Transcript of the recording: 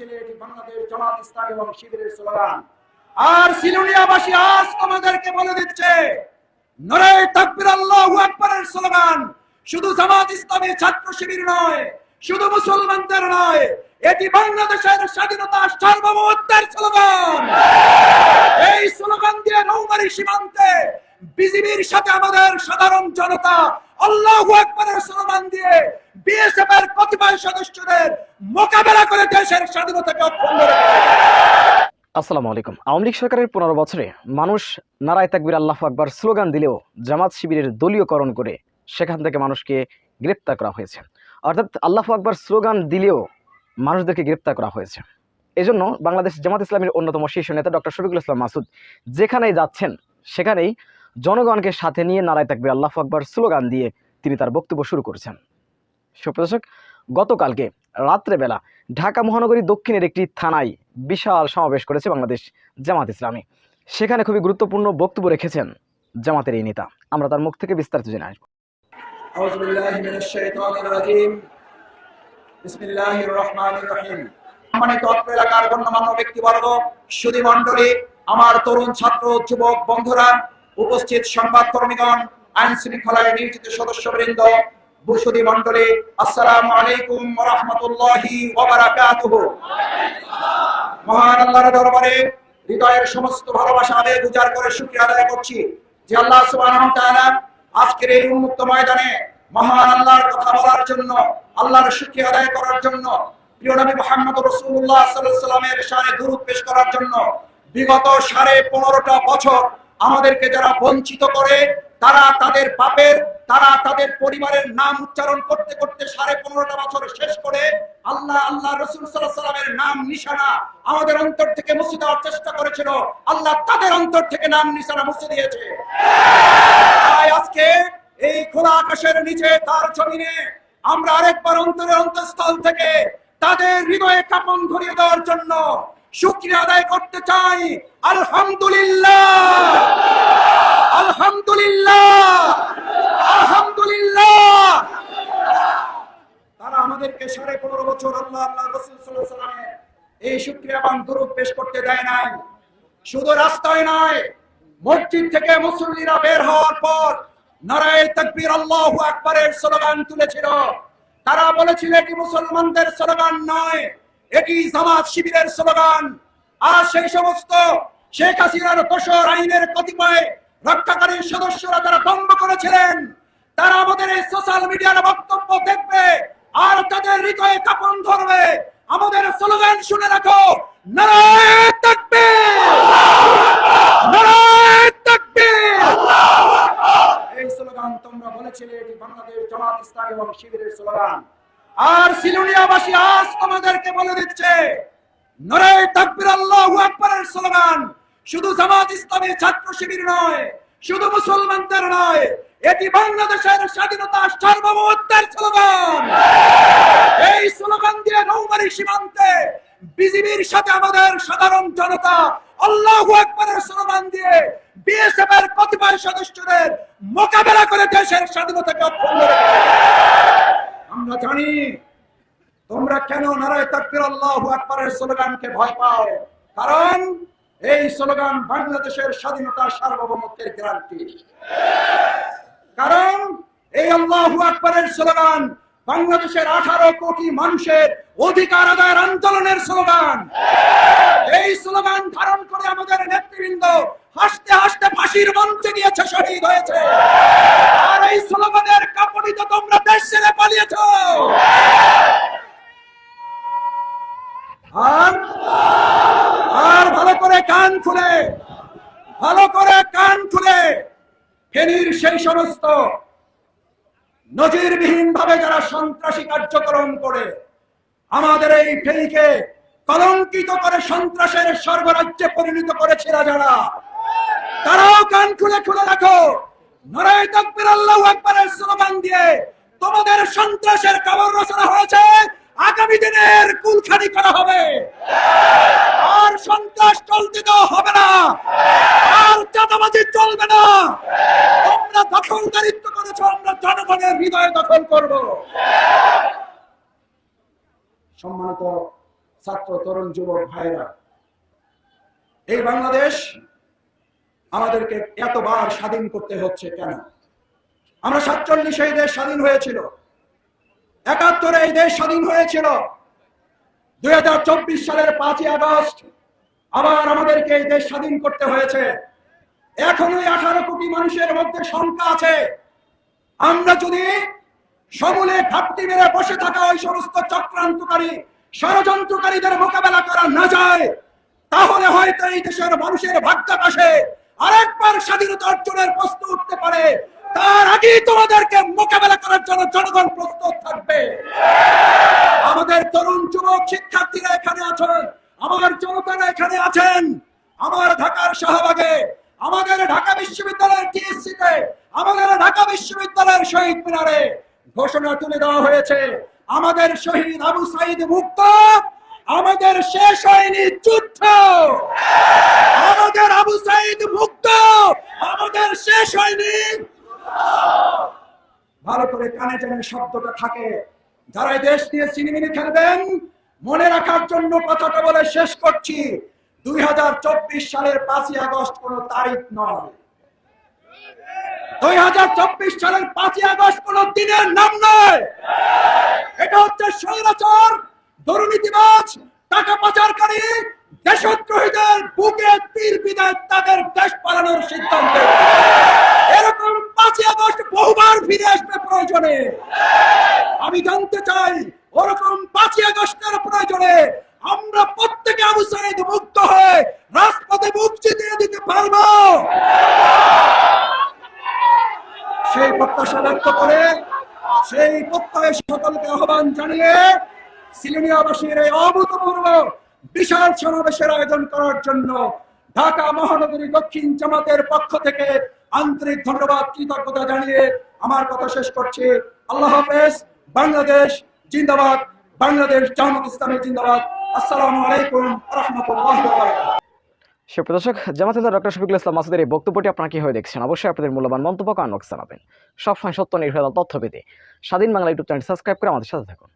এটি বাংলাদেশ জামাত ইসলাম এবং শিবিরের স্লোগান। আর সিলুনিয়াবাসী আজ তোমাদেরকে বলে দিচ্ছে তাকবির আল্লাহু আকবারের স্লোগান, শুধু জামাত ছাত্র শিবির নয়, শুধু মুসলমানদের নয়, এটি বাংলাদেশের স্বাধীনতা সার্বভৌমত্বের স্লোগান। এই স্লোগান দিয়ে নৌমারি সীমান্তে বিজিবির সাথে আমাদের সাধারণ জনতা আল্লাহু আকবারের স্লোগান দিয়ে বিএসএফ এর সদস্যদের মোকাবেলা করে দেশের স্বাধীনতাকে অক্ষুণ্ণ আসসালামু আলাইকুম। আওয়ামী লীগ সরকারের পনেরো বছরে মানুষ নারায় তাকবির আল্লাহ আকবার স্লোগান দিলেও জামাত শিবিরের দলীয়করণ করে সেখান থেকে মানুষকে গ্রেপ্তার করা হয়েছে। অর্থাৎ আল্লাহ আকবার স্লোগান দিলেও মানুষদেরকে গ্রেপ্তার করা হয়েছে। এজন্য বাংলাদেশ জামাত ইসলামের অন্যতম শীর্ষ নেতা ডক্টর শফিকুল ইসলাম মাসুদ যেখানেই যাচ্ছেন, সেখানেই জনগণকে সাথে নিয়ে নারায় থাকবে আল্লাহ আকবর স্লোগান দিয়ে তিনি তার বক্তব্য শুরু করেছেন। সুপ্রদর্শক গতকালকে রাত্রেবেলা ঢাকা মহানগরী দক্ষিণের একটি থানায় বিশাল সমাবেশ করেছে বাংলাদেশ জামাত ইসলামী। সেখানে খুবই গুরুত্বপূর্ণ বক্তব্য রেখেছেন জামাতের এই নেতা। আমরা তার মুখ থেকে বিস্তারিত জেনে আসব। আমার তরুণ ছাত্র, যুবক, বন্ধুরা উপস্থিত সংবাদ কর্মীগণ আইন শৃঙ্খলায় নিয়োজিত সদস্যবৃন্দ সুধী মণ্ডলী, আসসালামু আলাইকুম রাহমাতুল্লাহি মহান আল্লাহর দরবারে হৃদয়ের সমস্ত ভালোবাসা আবেগ উজাড় করে শুকরিয়া আদায় করছি যে আল্লাহ সুবহানাহু তাআলা আজকের এই উন্মুক্ত ময়দানে মহান আল্লাহর কথা বলার জন্য, আল্লাহর শুকরিয়া আদায় করার জন্য, প্রিয় নবী মুহাম্মদ রাসূলুল্লাহ সাল্লাল্লাহু আলাইহি সাল্লামের শানে দুরূদ পেশ করার জন্য বিগত সাড়ে পনেরোটা বছর আমাদেরকে যারা বঞ্চিত করে, তারা তাদের পাপের, তারা তাদের পরিবারের নাম উচ্চারণ করতে করতে সাড়ে পনেরোটা বছর শেষ করে আল্লাহ আল্লাহ রসুল সাল্লামের নাম নিশানা আমাদের অন্তর থেকে মুছে দেওয়ার চেষ্টা করেছিল। আল্লাহ তাদের অন্তর থেকে নাম নিশানা মুছে দিয়েছে। তাই আজকে এই খোলা আকাশের নিচে তার জমিনে আমরা আরেকবার অন্তরের অন্তঃস্থল থেকে তাদের হৃদয়ে কাপন ধরিয়ে দেওয়ার জন্য শুক্রিয়া আদায় করতে চাই। আলহামদুলিল্লাহ। আলহামদুলিল্লাহ। আলহামদুলিল্লাহ। তারা আমাদেরকে সাড়ে পনেরো বছর আল্লাহ আল্লাহ রসুল সাল্লামের এই শুক্রিয়া এবং দুরূপ পেশ করতে দেয় নাই। শুধু রাস্তায় নয়, মসজিদ থেকে মুসল্লিরা বের হওয়ার পর নারায় তাকবীর আল্লাহু আকবারের স্লোগান তুলেছিল। তারা বলেছিল এটি মুসলমানদের স্লোগান নয়। এটি জামাত শিবিরের স্লোগান। আর সেই সমস্ত শেখ হাসিনার দোষর আইনের কতিপয় রক্ষাকারী সদস্যরা যারা দম্ভ করেছিলেন, তারা আমাদের এই সোশ্যাল মিডিয়ার বক্তব্য দেখবে আর তাদের হৃদয়ে কাপন ধরবে। আমাদের স্লোগান শুনে রাখো নারায় নারায় তাকবীর! এই স্লোগান তোমরা বলেছিলে এটি বাংলাদেশ জামাত ইসলাম এবং শিবিরের স্লোগান। আর সিলুনিয়াবাসী আজ তোমাদেরকে বলে দিচ্ছে, নরে তাকবির আল্লাহু শুধু জামাত ইসলামী ছাত্র শিবির নয়, শুধু মুসলমানদের নয়, এটি বাংলাদেশের স্বাধীনতা সার্বভৌমত্বের স্লোগান। এই স্লোগান দিয়ে নৌমারি সীমান্তে বিজিবির সাথে আমাদের সাধারণ জনতা আল্লাহু আকবারের স্লোগান দিয়ে বিএসএফ এর কতিপয় সদস্যদের মোকাবেলা করে দেশের স্বাধীনতাকে অক্ষুণ্ণ জানি তোমরা কেন নারায় তাকবির আল্লাহু আকবারের স্লোগানকে ভয় পাও? কারণ এই স্লোগান বাংলাদেশের স্বাধীনতা সার্বভৌমত্বের গ্যারান্টি। কারণ এই আল্লাহু আকবারের স্লোগান বাংলাদেশের আঠারো কোটি মানুষের অধিকার আদায়ের আন্দোলনের স্লোগান। এই স্লোগান ধারণ করে আমাদের নেতৃবৃন্দ হাসতে হাসতে ফাঁসির মঞ্চে গিয়েছে, শহীদ হয়েছে আর এই স্লোগানের কাপড়িত তোমরা দেশ ছেড়ে পালিয়েছ আর আর ভালো করে কান খুলে ভালো করে কান খুলে ফেনীর সেই সমস্ত নজিরবিহীন ভাবে যারা সন্ত্রাসী কার্যক্রম করে, আমাদের এই ফেনীকে কলঙ্কিত করে সন্ত্রাসের স্বর্গরাজ্যে পরিণত করেছিল যারা, তারাও কান খুলে খুলে রাখো তোমাদের সন্ত্রাসের কবর রচনা হয়েছে, আগামী দিনের কুলখানি করা হবে। আর সন্ত্রাস চলতে দেওয়া হবে না। আর চাঁদাবাজি চলবে না। তোমরা দখলদারিত্ব করেছ, আমরা জনগণের হৃদয়ে দখল করব। সম্মানিত ছাত্র, তরুণ, যুবক ভাইরা, এই বাংলাদেশ আমাদেরকে এতবার স্বাধীন করতে হচ্ছে কেন? আমরা সাতচল্লিশে এই দেশ স্বাধীন হয়েছিল, একাত্তরে এই দেশ স্বাধীন হয়েছিল, দুই হাজার চব্বিশ সালের পাঁচই আগস্ট আবার আমাদেরকে এই দেশ স্বাধীন করতে হয়েছে। এখনও আঠারো কোটি মানুষের মধ্যে শঙ্কা আছে। আমরা যদি সমূলে ঘাপটি মেরে বসে থাকা ওই সমস্ত চক্রান্তকারী, ষড়যন্ত্রকারীদের মোকাবেলা করা না যায়, তাহলে হয়তো এই দেশের মানুষের ভাগ্যাকাশে আরেকবার স্বাধীনতা অর্জনের প্রশ্ন উঠতে পারে। তার আগেই তোমাদেরকে মোকাবেলা করার জন্য জনগণ প্রস্তুত থাকবে। আমাদের তরুণ যুবক শিক্ষার্থীরা এখানে আছেন, আমার জনতারা এখানে আছেন, আমার ঢাকার শাহবাগে আমাদের ঢাকা বিশ্ববিদ্যালয়ের টিএসসিতে, আমাদের ঢাকা বিশ্ববিদ্যালয়ের শহীদ মিনারে ঘোষণা তুলে দেওয়া হয়েছে। আমাদের শহীদ আবু সাইদ মুক্ত, আমাদের শেষ হয়নি যুদ্ধ। আমাদের আবু সাইদ মুক্ত, আমাদের শেষ হয়নি ভালো করে কানে যেন শব্দটা থাকে। যারা দেশ নিয়ে সিনেমিনি খেলবেন, মনে রাখার জন্য কথাটা বলে শেষ করছি। দুই হাজার চব্বিশ সালের পাঁচই আগস্ট কোন তারিখ নয়। দুই সালের পাঁচই আগস্ট কোন দিনের নাম নয়। এটা হচ্ছে স্বৈরাচার, দুর্নীতিবাজ, টাকা পাচারকারী, দেশদ্রোহীদের বুকে তীর বিদায় তাদের দেশ পালানোর সিদ্ধান্ত। এরকম পাঁচই আগস্ট বহুবার ফিরে আসবে প্রয়োজনে আমি জানতে চাই ওরকম পাঁচই আগস্টের প্রয়োজনে আমরা প্রত্যেকে আবু সাইদ মুক্ত হয়ে রাজপথে মুখ জিতিয়ে দিতে পারব। সেই প্রত্যাশা ব্যক্ত করে সেই প্রত্যয়ে সকলকে আহ্বান জানিয়ে সিলেনিয়াবাসীর এই অভূতপূর্ব বিশাল সমাবেশের আয়োজন করার জন্য ঢাকা মহানগরী দক্ষিণ জামাতের পক্ষ থেকে আন্তরিক ধন্যবাদ, কৃতজ্ঞতা জানিয়ে আমার কথা শেষ করছি। আল্লাহ হাফেজ, বাংলাদেশ জিন্দাবাদ, বাংলাদেশ জামাত ইসলামী জিন্দাবাদ। আসসালামু আলাইকুম রহমতুল্লাহ সুপ্রিয় দর্শক ডক্টর শফিকুল ইসলাম মাসুদের এই বক্তব্যটি আপনারা কীভাবে দেখছেন? অবশ্যই আপনাদের মূল্যবান মন্তব্য কারণ জানাবেন। সবসময় সত্য নির্ভর তথ্য পেতে স্বাধীন বাংলা ইউটিউব চ্যানেল সাবস্ক্রাইব করে আমাদের সাথে থাকুন।